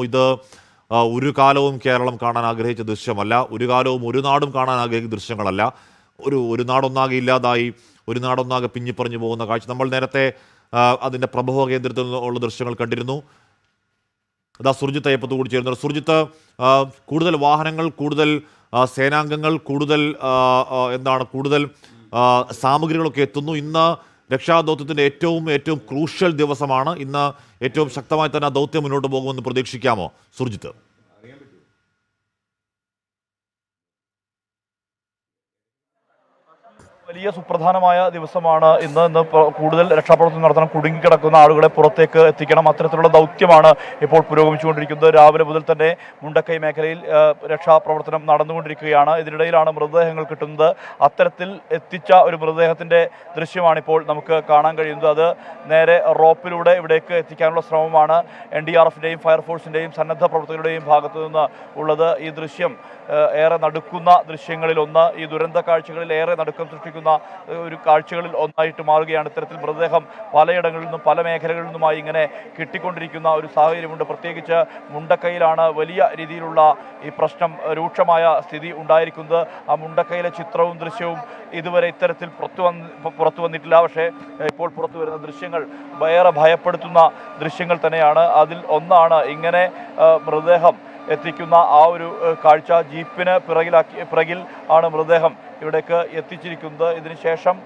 ഇത് ഒരു കാലവും കേരളം കാണാൻ ആഗ്രഹിച്ച ദൃശ്യമല്ല. ഒരു കാലവും ഒരു നാടും കാണാൻ ആഗ്രഹിച്ച ദൃശ്യങ്ങളല്ല. ഒരു ഒരു നാടൊന്നാകെ ഇല്ലാതായി ഒരു നാടൊന്നാകെ പിഞ്ഞിപ്പറഞ്ഞു പോകുന്ന കാഴ്ച. നമ്മൾ നേരത്തെ അതിന്റെ പ്രഭവ കേന്ദ്രത്തിൽ ഉള്ള ദൃശ്യങ്ങൾ കണ്ടിരുന്നു. അതാ സുർജിത്ത് അയ്യപ്പത്ത് കൂടി ചേരുന്നത് സുർജിത്ത് കൂടുതൽ വാഹനങ്ങൾ കൂടുതൽ സേനാംഗങ്ങൾ കൂടുതൽ എന്താണ് കൂടുതൽ സാമഗ്രികളൊക്കെ എത്തുന്നു. ഇന്ന് രക്ഷാദൗത്യത്തിന്റെ ഏറ്റവും ഏറ്റവും ക്രൂഷ്യൽ ദിവസമാണ്. ഇന്ന് ഏറ്റവും ശക്തമായി തന്നെ ആ ദൗത്യം മുന്നോട്ട് പോകുമെന്ന് പ്രതീക്ഷിക്കാമോ സുർജിത്ത്? വലിയ സുപ്രധാനമായ ദിവസമാണ് ഇന്ന്. ഇന്ന് കൂടുതൽ രക്ഷാപ്രവർത്തനം നടത്തണം കുടുങ്ങിക്കിടക്കുന്ന ആളുകളെ പുറത്തേക്ക് എത്തിക്കണം. അത്തരത്തിലുള്ള ദൗത്യമാണ് ഇപ്പോൾ പുരോഗമിച്ചുകൊണ്ടിരിക്കുന്നത്. രാവിലെ മുതൽ തന്നെ മുണ്ടക്കൈ മേഖലയിൽ രക്ഷാപ്രവർത്തനം നടന്നുകൊണ്ടിരിക്കുകയാണ്. ഇതിനിടയിലാണ് മൃതദേഹങ്ങൾ കിട്ടുന്നത്. അത്തരത്തിൽ എത്തിച്ച ഒരു മൃതദേഹത്തിന്റെ ദൃശ്യമാണിപ്പോൾ നമുക്ക് കാണാൻ കഴിയുന്നത്. അത് നേരെ റോപ്പിലൂടെ ഇവിടേക്ക് എത്തിക്കാനുള്ള ശ്രമമാണ് എൻ ഡി ആർ എഫിന്റെയും ഫയർഫോഴ്സിന്റെയും സന്നദ്ധ പ്രവർത്തകരുടെയും ഭാഗത്തു നിന്ന് ഉള്ളത് ഈ ദൃശ്യം. ഏറെ നടുക്കുന്ന ദൃശ്യങ്ങളിൽ ഒന്ന് ഈ ദുരന്ത കാഴ്ചകളിൽ ഏറെ നടുക്കം സൃഷ്ടിക്കുന്ന ഏഹ്, ഒരു കാഴ്ചകളിൽ ഒന്നായിട്ട് മാറുകയാണ്. ഇത്തരത്തിൽ മൃതദേഹം പലയിടങ്ങളിൽ നിന്നും പല മേഖലകളിൽ നിന്നുമായി ഇങ്ങനെ കിട്ടിക്കൊണ്ടിരിക്കുന്ന ഒരു സാഹചര്യമുണ്ട്. പ്രത്യേകിച്ച് മുണ്ടക്കയിലാണ് വലിയ രീതിയിലുള്ള ഈ പ്രശ്നം രൂക്ഷമായ സ്ഥിതി ഉണ്ടായിരിക്കുന്നത്. ആ മുണ്ടക്കൈയിലെ ചിത്രവും ദൃശ്യവും ഇതുവരെ ഇത്തരത്തിൽ പുറത്തു വന്ന് പുറത്തു വന്നിട്ടില്ല. പക്ഷേ ഇപ്പോൾ പുറത്തു വരുന്ന ദൃശ്യങ്ങൾ ഏറെ ഭയപ്പെടുത്തുന്ന ദൃശ്യങ്ങൾ തന്നെയാണ്. അതിൽ ഒന്നാണ് ഇങ്ങനെ മൃതദേഹം എത്തിക്കുന്ന ആ ഒരു കാഴ്ച ജീപ്പിന് പിറകിലാക്കി പിറകിൽ ആണ് മൃതദേഹം ഇവിടേക്ക് എത്തിച്ചിരിക്കുന്നത്. ഇതിനുശേഷം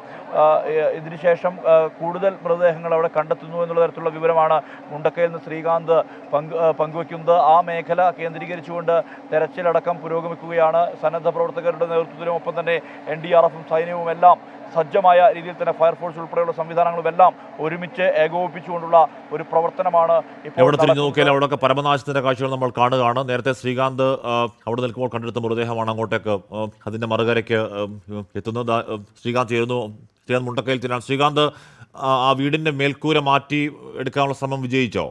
ഇതിനുശേഷം കൂടുതൽ മൃതദേഹങ്ങൾ അവിടെ കണ്ടെത്തുന്നു എന്നുള്ള തരത്തിലുള്ള വിവരമാണ് മുണ്ടക്കയിൽ നിന്ന് ശ്രീകാന്ത് പങ്ക് പങ്കുവയ്ക്കുന്നത്. ആ മേഖല കേന്ദ്രീകരിച്ചുകൊണ്ട് തെരച്ചിലടക്കം പുരോഗമിക്കുകയാണ്. സന്നദ്ധ പ്രവർത്തകരുടെ നേതൃത്വത്തിലും ഒപ്പം തന്നെ എൻ ഡി ആർ എഫും സൈന്യവും എല്ലാം സജ്ജമായ രീതിയിൽ തന്നെ ഫയർഫോഴ്സ് ഉൾപ്പെടെയുള്ള സംവിധാനങ്ങളും എല്ലാം ഒരുമിച്ച് ഏകോപിപ്പിച്ചുകൊണ്ടുള്ള ഒരു പ്രവർത്തനമാണ് ഇപ്പോൾ എവിടെ തിരിഞ്ഞു നോക്കിയാൽ അവിടെയൊക്കെ പരമനാശത്തിന്റെ കാഴ്ചകൾ നമ്മൾ കാണുകയാണ്. നേരത്തെ ശ്രീകാന്ത് അവിടെ നിൽക്കുമ്പോൾ കണ്ടെടുത്ത മൃതദേഹമാണ് അങ്ങോട്ടേക്ക് അതിന്റെ മറുകരയ്ക്ക് എത്തുന്നത്. ശ്രീകാന്ത് ചേരുന്നു. ശ്രീകാന്ത് മുണ്ടക്കയിൽ തിരാൻ ശ്രീകാന്ത് ആ, വീടിന്റെ മേൽക്കൂര മാറ്റി എടുക്കാനുള്ള ശ്രമം വിജയിച്ചോ?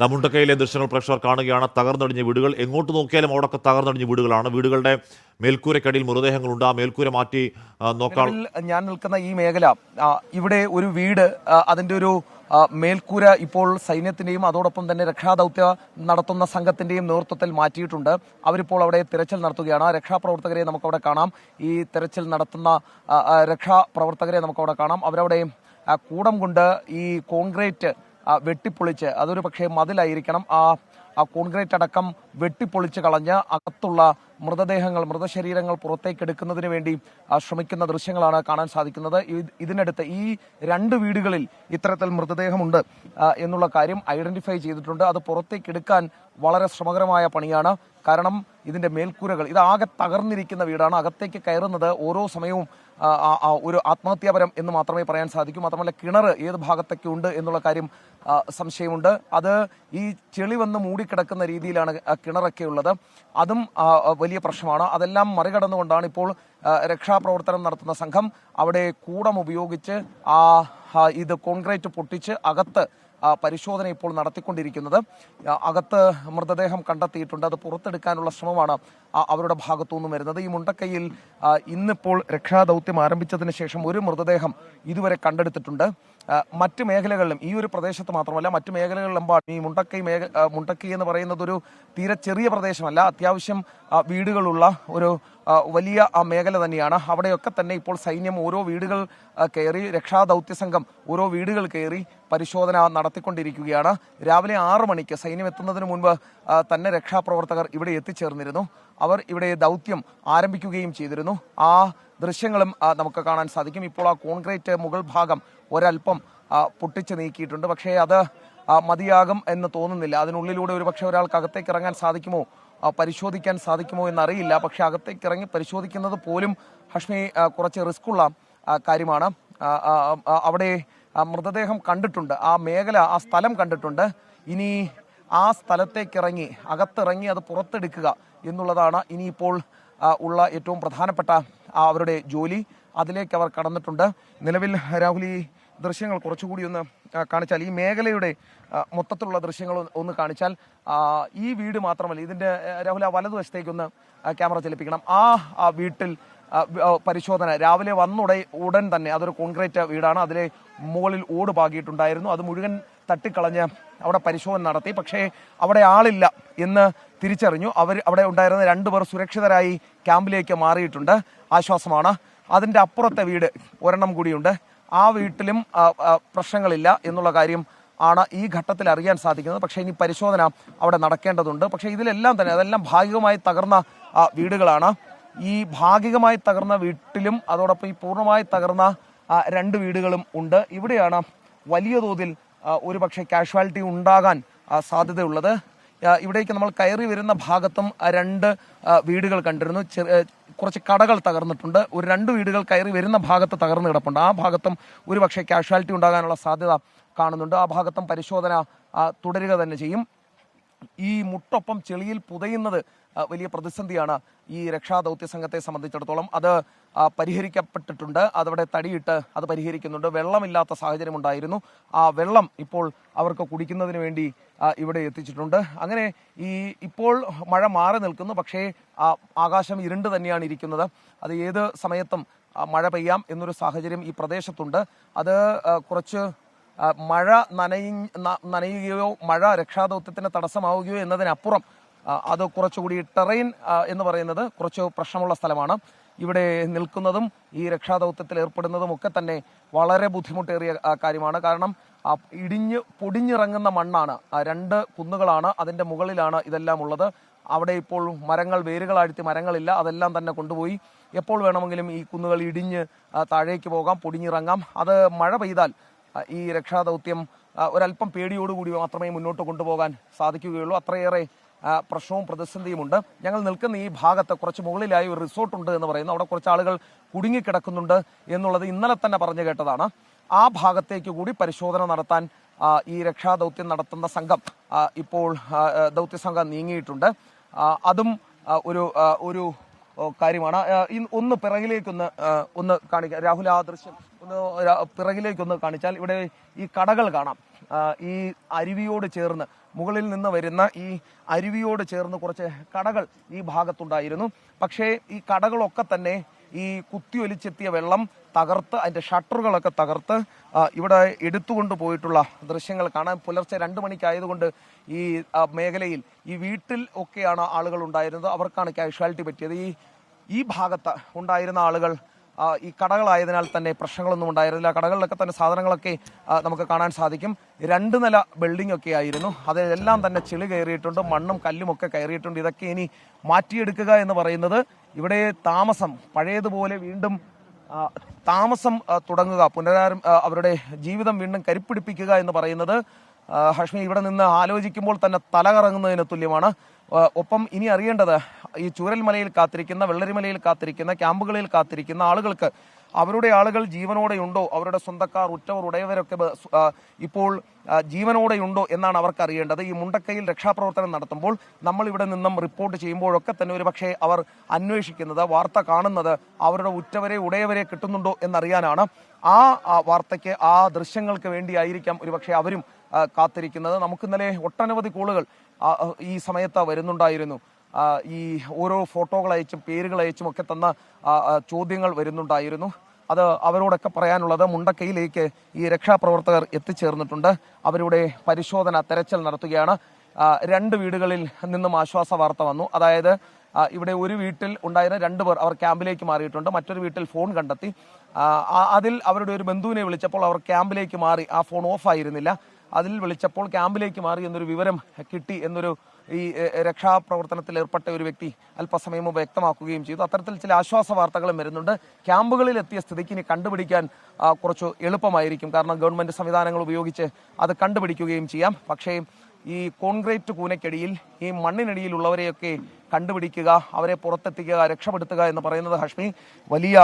മുണ്ടക്കയിലെ ദൃശ്യങ്ങൾ പ്രേക്ഷകർ കാണുകയാണ്. തകർന്നടിഞ്ഞ വീടുകൾ. എങ്ങോട്ട് നോക്കിയാലും അവിടെയൊക്കെ തകർന്നടിഞ്ഞ വീടുകളാണ്. വീടുകളുടെ മേൽക്കൂരക്കടിയിൽ മൃതദേഹങ്ങളുണ്ട്. ആ മേൽക്കൂര മാറ്റി നോക്കാൻ ഞാൻ നിൽക്കുന്ന ഈ മേഖല ഇവിടെ ഒരു വീട് അതിന്റെ ഒരു മേൽക്കൂര ഇപ്പോൾ സൈന്യത്തിന്റെയും അതോടൊപ്പം തന്നെ രക്ഷാദൗത്യ നടത്തുന്ന സംഘത്തിന്റെയും നേതൃത്വത്തിൽ മാറ്റിയിട്ടുണ്ട്. അവരിപ്പോൾ അവിടെ തിരച്ചിൽ നടത്തുകയാണ്. രക്ഷാപ്രവർത്തകരെ നമുക്കവിടെ കാണാം. ഈ തിരച്ചിൽ നടത്തുന്ന രക്ഷാപ്രവർത്തകരെ നമുക്കവിടെ കാണാം. അവരവിടെ കൂടം കൊണ്ട് ഈ കോൺക്രീറ്റ് വെട്ടിപ്പൊളിച്ച് അതൊരു പക്ഷേ മതിലായിരിക്കണം. ആ ആ കോൺക്രീറ്റ് അടക്കം വെട്ടിപ്പൊളിച്ച് കളഞ്ഞ് അകത്തുള്ള മൃതദേഹങ്ങൾ മൃതശരീരങ്ങൾ പുറത്തേക്ക് എടുക്കുന്നതിന് വേണ്ടി ശ്രമിക്കുന്ന ദൃശ്യങ്ങളാണ് കാണാൻ സാധിക്കുന്നത്. ഇത് ഇതിനടുത്ത് ഈ രണ്ട് വീടുകളിൽ ഇത്തരത്തിൽ മൃതദേഹമുണ്ട് എന്നുള്ള കാര്യം ഐഡന്റിഫൈ ചെയ്തിട്ടുണ്ട്. അത് പുറത്തേക്ക് എടുക്കാൻ വളരെ ശ്രമകരമായ പണിയാണ്. കാരണം ഇതിന്റെ മേൽക്കൂരകൾ. ഇതാകെ തകർന്നിരിക്കുന്ന വീടാണ്. അകത്തേക്ക് കയറുന്നത് ഓരോ സമയവും ഒരു ആത്മഹത്യാപരം എന്ന് മാത്രമേ പറയാൻ സാധിക്കൂ. മാത്രമല്ല കിണർ ഏത് ഭാഗത്തൊക്കെ ഉണ്ട് എന്നുള്ള കാര്യം സംശയമുണ്ട്. അത് ഈ ചെളി വന്ന് മൂടിക്കിടക്കുന്ന രീതിയിലാണ് കിണറൊക്കെ ഉള്ളത്. അതും വലിയ പ്രശ്നമാണ്. അതെല്ലാം മറികടന്നുകൊണ്ടാണ് ഇപ്പോൾ രക്ഷാപ്രവർത്തനം നടത്തുന്ന സംഘം അവിടെ കൂടം ഉപയോഗിച്ച് ആ ഇത് കോൺക്രീറ്റ് പൊട്ടിച്ച് അകത്ത് പരിശോധന ഇപ്പോൾ നടത്തിക്കൊണ്ടിരിക്കുന്നത്. അകത്ത് മൃതദേഹം കണ്ടെത്തിയിട്ടുണ്ട്. അത് പുറത്തെടുക്കാനുള്ള ശ്രമമാണ് അവരുടെ ഭാഗത്തു നിന്നും വരുന്നത്. ഈ മുണ്ടക്കൈയിൽ ഇന്നിപ്പോൾ രക്ഷാദൗത്യം ആരംഭിച്ചതിന് ശേഷം ഒരു മൃതദേഹം ഇതുവരെ കണ്ടെടുത്തിട്ടുണ്ട്. മറ്റ് മേഖലകളിലും ഈ ഒരു പ്രദേശത്ത് മാത്രമല്ല മറ്റ് മേഖലകളിലെമ്പാടും ഈ മുണ്ടക്കൈ മേഖല മുണ്ടക്കൈ എന്ന് പറയുന്നത് ഒരു തീരെ ചെറിയ പ്രദേശമല്ല. അത്യാവശ്യം വീടുകളുള്ള ഒരു വലിയ മേഖല തന്നെയാണ്. അവിടെയൊക്കെ തന്നെ ഇപ്പോൾ സൈന്യം ഓരോ വീടുകൾ കയറി രക്ഷാദൗത്യ സംഘം ഓരോ വീടുകൾ കയറി പരിശോധന നടത്തിക്കൊണ്ടിരിക്കുകയാണ്. രാവിലെ ആറ് മണിക്ക് സൈന്യം എത്തുന്നതിന് മുൻപ് തന്നെ രക്ഷാപ്രവർത്തകർ ഇവിടെ എത്തിച്ചേർന്നിരുന്നു. അവർ ഇവിടെ ദൗത്യം ആരംഭിക്കുകയും ചെയ്തിരുന്നു. ആ ദൃശ്യങ്ങളും നമുക്ക് കാണാൻ സാധിക്കും. ഇപ്പോൾ ആ കോൺക്രീറ്റ് മുകൾ ഭാഗം ഒരൽപ്പം പൊട്ടിച്ചു നീക്കിയിട്ടുണ്ട്. പക്ഷേ അത് മതിയാകും എന്ന് തോന്നുന്നില്ല. അതിനുള്ളിലൂടെ ഒരു പക്ഷേ ഒരാൾക്ക് അകത്തേക്ക് ഇറങ്ങാൻ സാധിക്കുമോ? പരിശോധിക്കാൻ സാധിക്കുമോ എന്നറിയില്ല. പക്ഷേ അകത്തേക്ക് ഇറങ്ങി പരിശോധിക്കുന്നത് പോലും ഹഷ്മി കുറച്ച് റിസ്ക് ഉള്ള കാര്യമാണ്. അവിടെ മൃതദേഹം കണ്ടിട്ടുണ്ട്. ആ മേഖല ആ സ്ഥലം കണ്ടിട്ടുണ്ട്. ഇനി ആ സ്ഥലത്തേക്ക് ഇറങ്ങി അകത്തിറങ്ങി അത് പുറത്തെടുക്കുക എന്നുള്ളതാണ് ഇനിയിപ്പോൾ ഉള്ള ഏറ്റവും പ്രധാനപ്പെട്ട അവരുടെ ജോലി. അതിലേക്ക് അവർ കടന്നിട്ടുണ്ട്. നിലവിൽ രാഹുൽ ഈ ദൃശ്യങ്ങൾ കുറച്ചുകൂടി ഒന്ന് കാണിച്ചാൽ ഈ മേഖലയുടെ മൊത്തത്തിലുള്ള ദൃശ്യങ്ങൾ ഒന്ന് കാണിച്ചാൽ ഈ വീട് മാത്രമല്ല രാഹുല രാഹുൽ ആ വലതുവശത്തേക്കൊന്ന് ക്യാമറ ചലിപ്പിക്കണം. ആ ആ വീട്ടിൽ പരിശോധന രാവിലെ വന്നുട ഉടൻ തന്നെ അതൊരു കോൺക്രീറ്റ് വീടാണ് അതിലെ മുകളിൽ ഓട് പാകിയിട്ടുണ്ടായിരുന്നു അത് മുഴുവൻ തട്ടിക്കളഞ്ഞ് അവിടെ പരിശോധന നടത്തി പക്ഷേ അവിടെ ആളില്ല എന്ന് തിരിച്ചറിഞ്ഞു. അവർ അവിടെ ഉണ്ടായിരുന്ന രണ്ടുപേർ സുരക്ഷിതരായി ക്യാമ്പിലേക്ക് മാറിയിട്ടുണ്ട്. ആശ്വാസമാണ്. അതിന്റെ അപ്പുറത്തെ വീട് ഒരെണ്ണം കൂടിയുണ്ട്. ആ വീട്ടിലും പ്രശ്നങ്ങളില്ല എന്നുള്ള കാര്യം ആണ് ഈ ഘട്ടത്തിൽ അറിയാൻ സാധിക്കുന്നത്. പക്ഷേ ഇനി പരിശോധന അവിടെ നടക്കേണ്ടതുണ്ട്. പക്ഷേ ഇതിലെല്ലാം തന്നെ അതെല്ലാം ഭാഗികമായി തകർന്ന വീടുകളാണ്. ഈ ഭാഗികമായി തകർന്ന വീട്ടിലും അതോടൊപ്പം ഈ പൂർണമായി തകർന്ന രണ്ട് വീടുകളും ഉണ്ട്. ഇവിടെയാണ് വലിയ തോതിൽ ആ, ഒരു പക്ഷേ കാഷ്വാലിറ്റി ഉണ്ടാകാൻ സാധ്യതയുള്ളത്. ഇവിടേക്ക് നമ്മൾ കയറി വരുന്ന ഭാഗത്തും രണ്ട് വീടുകൾ കണ്ടിരുന്നു. കുറച്ച് കടകൾ തകർന്നിട്ടുണ്ട്. ഒരു രണ്ട് വീടുകൾ കയറി വരുന്ന ഭാഗത്ത് തകർന്നു കിടപ്പുണ്ട്. ആ ഭാഗത്തും ഒരു പക്ഷേ കാഷ്വാലിറ്റി ഉണ്ടാകാനുള്ള സാധ്യത കാണുന്നുണ്ട്. ആ ഭാഗത്തും പരിശോധന തുടരുക തന്നെ ചെയ്യും. ഈ മുട്ടൊപ്പം ചെളിയിൽ പുതയുന്നത് വലിയ പ്രതിസന്ധിയാണ് ഈ രക്ഷാദൗത്യ സംഘത്തെ സംബന്ധിച്ചിടത്തോളം. അത് പരിഹരിക്കപ്പെട്ടിട്ടുണ്ട്. അതവിടെ തടിയിട്ട് അത് പരിഹരിക്കുന്നുണ്ട്. വെള്ളമില്ലാത്ത സാഹചര്യം ഉണ്ടായിരുന്നു ആ വെള്ളം ഇപ്പോൾ അവർക്ക് കുടിക്കുന്നതിന് വേണ്ടി ഇവിടെ എത്തിച്ചിട്ടുണ്ട്. അങ്ങനെ ഈ ഇപ്പോൾ മഴ മാറി നിൽക്കുന്നു. പക്ഷേ ആ, ആകാശം ഇരുണ്ട് തന്നെയാണ് ഇരിക്കുന്നത്. അത് ഏത് സമയത്തും മഴ പെയ്യാം എന്നൊരു സാഹചര്യം ഈ പ്രദേശത്തുണ്ട്. അത് കുറച്ച് മഴ നനയി നനയുകയോ മഴ രക്ഷാദൗത്യത്തിന് തടസ്സമാവുകയോ എന്നതിനപ്പുറം അത് കുറച്ചുകൂടി ടെറൈൻ എന്ന് പറയുന്നത് കുറച്ച് പ്രശ്നമുള്ള സ്ഥലമാണ്. ഇവിടെ നിൽക്കുന്നതും ഈ രക്ഷാദൗത്യത്തിൽ ഏർപ്പെടുന്നതും ഒക്കെ തന്നെ വളരെ ബുദ്ധിമുട്ടേറിയ കാര്യമാണ്. കാരണം ഇടിഞ്ഞ് പൊടിഞ്ഞിറങ്ങുന്ന മണ്ണാണ് രണ്ട് കുന്നുകളാണ് അതിന്റെ മുകളിലാണ് ഇതെല്ലാം ഉള്ളത്. അവിടെ ഇപ്പോൾ മരങ്ങൾ വേരുകളാഴ്ത്തി മരങ്ങളില്ല അതെല്ലാം തന്നെ കൊണ്ടുപോയി. എപ്പോൾ വേണമെങ്കിലും ഈ കുന്നുകൾ ഇടിഞ്ഞ് താഴേക്ക് പോകാം പൊടിഞ്ഞിറങ്ങാം. അത് മഴ പെയ്താൽ ഈ രക്ഷാദൗത്യം ഒരല്പം പേടിയോടുകൂടി മാത്രമേ മുന്നോട്ട് കൊണ്ടുപോകാൻ സാധിക്കുകയുള്ളൂ. അത്രയേറെ പ്രശ്നവും പ്രതിസന്ധിയുമുണ്ട്. ഞങ്ങൾ നിൽക്കുന്ന ഈ ഭാഗത്ത് കുറച്ച് മുകളിലായി ഒരു റിസോർട്ട് ഉണ്ട് എന്ന് പറയുന്നു. അവിടെ കുറച്ച് ആളുകൾ കുടുങ്ങിക്കിടക്കുന്നുണ്ട് എന്നുള്ളത് ഇന്നലെ തന്നെ പറഞ്ഞു കേട്ടതാണ്. ആ ഭാഗത്തേക്ക് കൂടി പരിശോധന നടത്താൻ ഈ രക്ഷാദൗത്യം നടത്തുന്ന സംഘം ഇപ്പോൾ ദൗത്യ സംഘം നീങ്ങിയിട്ടുണ്ട്. അതും ഒരു ഒരു കാര്യമാണ്. ഒന്ന് പിറകിലേക്കൊന്ന് ഒന്ന് കാണിക്കാം രാഹുൽ ആ ദൃശ്യം ഒന്ന് പിറകിലേക്കൊന്ന് കാണിച്ചാൽ ഇവിടെ ഈ കടകൾ കാണാം. ഈ അരുവിയോട് ചേർന്ന് മുകളിൽ നിന്ന് വരുന്ന ഈ അരുവിയോട് ചേർന്ന് കുറച്ച് കടകൾ ഈ ഭാഗത്തുണ്ടായിരുന്നു. പക്ഷേ ഈ കടകളൊക്കെ തന്നെ ഈ കുത്തിയൊലിച്ചെത്തിയ വെള്ളം തകർത്ത് അതിന്റെ ഷട്ടറുകളൊക്കെ തകർത്ത് ഇവിടെ എടുത്തുകൊണ്ട് പോയിട്ടുള്ള ദൃശ്യങ്ങൾ കാണാൻ പുലർച്ചെ രണ്ട് മണിക്കായതുകൊണ്ട് ഈ മേഖലയിൽ ഈ വീട്ടിൽ ഒക്കെയാണ് ആളുകൾ ഉണ്ടായിരുന്നത്. അവർക്കാണ് കാഷ്വാലിറ്റി പറ്റിയത്. ഈ ഈ ഭാഗത്ത് ഉണ്ടായിരുന്ന ആളുകൾ ഈ കടകളായതിനാൽ തന്നെ പ്രശ്നങ്ങളൊന്നും ഉണ്ടായിരുന്നില്ല. കടകളിലൊക്കെ തന്നെ സാധനങ്ങളൊക്കെ നമുക്ക് കാണാൻ സാധിക്കും. രണ്ട് നില ബിൽഡിംഗ് ഒക്കെ ആയിരുന്നു. അതിലെല്ലാം തന്നെ ചെളി കയറിയിട്ടുണ്ട്. മണ്ണും കല്ലും ഒക്കെ കയറിയിട്ടുണ്ട്. ഇതൊക്കെ ഇനി മാറ്റിയെടുക്കുക എന്ന് പറയുന്നത് ഇവിടെ താമസം പഴയതുപോലെ വീണ്ടും താമസം തുടങ്ങുക പുനരാരം അവരുടെ ജീവിതം വീണ്ടും കരുപ്പിടിപ്പിക്കുക എന്ന് പറയുന്നത് ഹഷ്മി ഇവിടെ നിന്ന് ആലോചിക്കുമ്പോൾ തന്നെ തലകറങ്ങുന്നതിന് തുല്യമാണ്. ഒപ്പം ഇനി അറിയേണ്ടത് ഈ ചൂരൽമലയിൽ കാത്തിരിക്കുന്ന വെള്ളരിമലയിൽ കാത്തിരിക്കുന്ന ക്യാമ്പുകളിൽ കാത്തിരിക്കുന്ന ആളുകൾക്ക് അവരുടെ ആളുകൾ ജീവനോടെയുണ്ടോ അവരുടെ സ്വന്തക്കാർ ഉറ്റവർ ഉടയവരൊക്കെ ഇപ്പോൾ ജീവനോടെ ജീവനോടെയുണ്ടോ എന്നാണ് അവർക്ക് അറിയേണ്ടത്. ഈ മുണ്ടക്കയിൽ രക്ഷാപ്രവർത്തനം നടത്തുമ്പോൾ നമ്മൾ ഇവിടെ നിന്നും റിപ്പോർട്ട് ചെയ്യുമ്പോഴൊക്കെ തന്നെ ഒരു പക്ഷേ അവർ അന്വേഷിക്കുന്നത് വാർത്ത കാണുന്നത് അവരുടെ ഉറ്റവരെ ഉടയവരെ കിട്ടുന്നുണ്ടോ എന്നറിയാനാണ്. ആ വാർത്തയ്ക്ക് ആ ദൃശ്യങ്ങൾക്ക് വേണ്ടിയായിരിക്കാം ഒരുപക്ഷെ അവരും കാത്തിരിക്കുന്നത്. നമുക്ക് ഇന്നലെ ഒട്ടനവധി കോളുകൾ ഈ സമയത്ത് വരുന്നുണ്ടായിരുന്നു. ഈ ഓരോ ഫോട്ടോകൾ അയച്ചും പേരുകൾ അയച്ചും ഒക്കെ തന്ന ചോദ്യങ്ങൾ വരുന്നുണ്ടായിരുന്നു. അത് അവരോടൊക്കെ പറയാനുള്ളത് മുണ്ടക്കയിലേക്ക് ഈ രക്ഷാപ്രവർത്തകർ എത്തിച്ചേർന്നിട്ടുണ്ട്. അവരുടെ പരിശോധന തെരച്ചിൽ നടത്തുകയാണ്. രണ്ട് വീടുകളിൽ നിന്നും ആശ്വാസ വാർത്ത വന്നു. അതായത് ഇവിടെ ഒരു വീട്ടിൽ ഉണ്ടായിരുന്ന രണ്ട് പേർ അവർ ക്യാമ്പിലേക്ക് മാറിയിട്ടുണ്ട്. മറ്റൊരു വീട്ടിൽ ഫോൺ കണ്ടെത്തി. അതിൽ അവരുടെ ഒരു ബന്ധുവിനെ വിളിച്ചപ്പോൾ അവർ ക്യാമ്പിലേക്ക് മാറി. ആ ഫോൺ ഓഫ് ആയിരുന്നില്ല അതിൽ വിളിച്ചപ്പോൾ ക്യാമ്പിലേക്ക് മാറി എന്നൊരു വിവരം കിട്ടി എന്നൊരു ഈ രക്ഷാപ്രവർത്തനത്തിൽ ഏർപ്പെട്ട ഒരു വ്യക്തി അല്പസമയം മുമ്പ് വ്യക്തമാക്കുകയും ചെയ്തു. അത്തരത്തിൽ ചില ആശ്വാസ വാർത്തകളും വരുന്നുണ്ട്. ക്യാമ്പുകളിൽ എത്തിയ സ്ഥിതിക്ക് ഇനി കണ്ടുപിടിക്കാൻ കുറച്ച് എളുപ്പമായിരിക്കും. കാരണം ഗവൺമെന്റ് സംവിധാനങ്ങൾ ഉപയോഗിച്ച് അത് കണ്ടുപിടിക്കുകയും ചെയ്യാം. പക്ഷേ ഈ കോൺക്രീറ്റ് കൂനയ്ക്കടിയിൽ ഈ മണ്ണിനടിയിലുള്ളവരെയൊക്കെ കണ്ടുപിടിക്കുക അവരെ പുറത്തെത്തിക്കുക രക്ഷപ്പെടുത്തുക എന്ന് പറയുന്നത് ഹഷ്മി വലിയ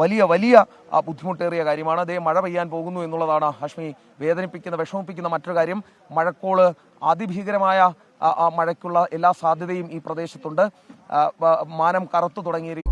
വലിയ വലിയ ബുദ്ധിമുട്ടേറിയ കാര്യമാണ്. അതേ മഴ പെയ്യാൻ പോകുന്നു എന്നുള്ളതാണ് ഹഷ്മി വേദനിപ്പിക്കുന്ന വിഷമിപ്പിക്കുന്ന മറ്റൊരു കാര്യം. മഴക്കോൾ അതിഭീകരമായ മഴയ്ക്കുള്ള എല്ലാ സാധ്യതയും ഈ പ്രദേശത്തുണ്ട്. മാനം കറുത്തു തുടങ്ങിയിരിക്കും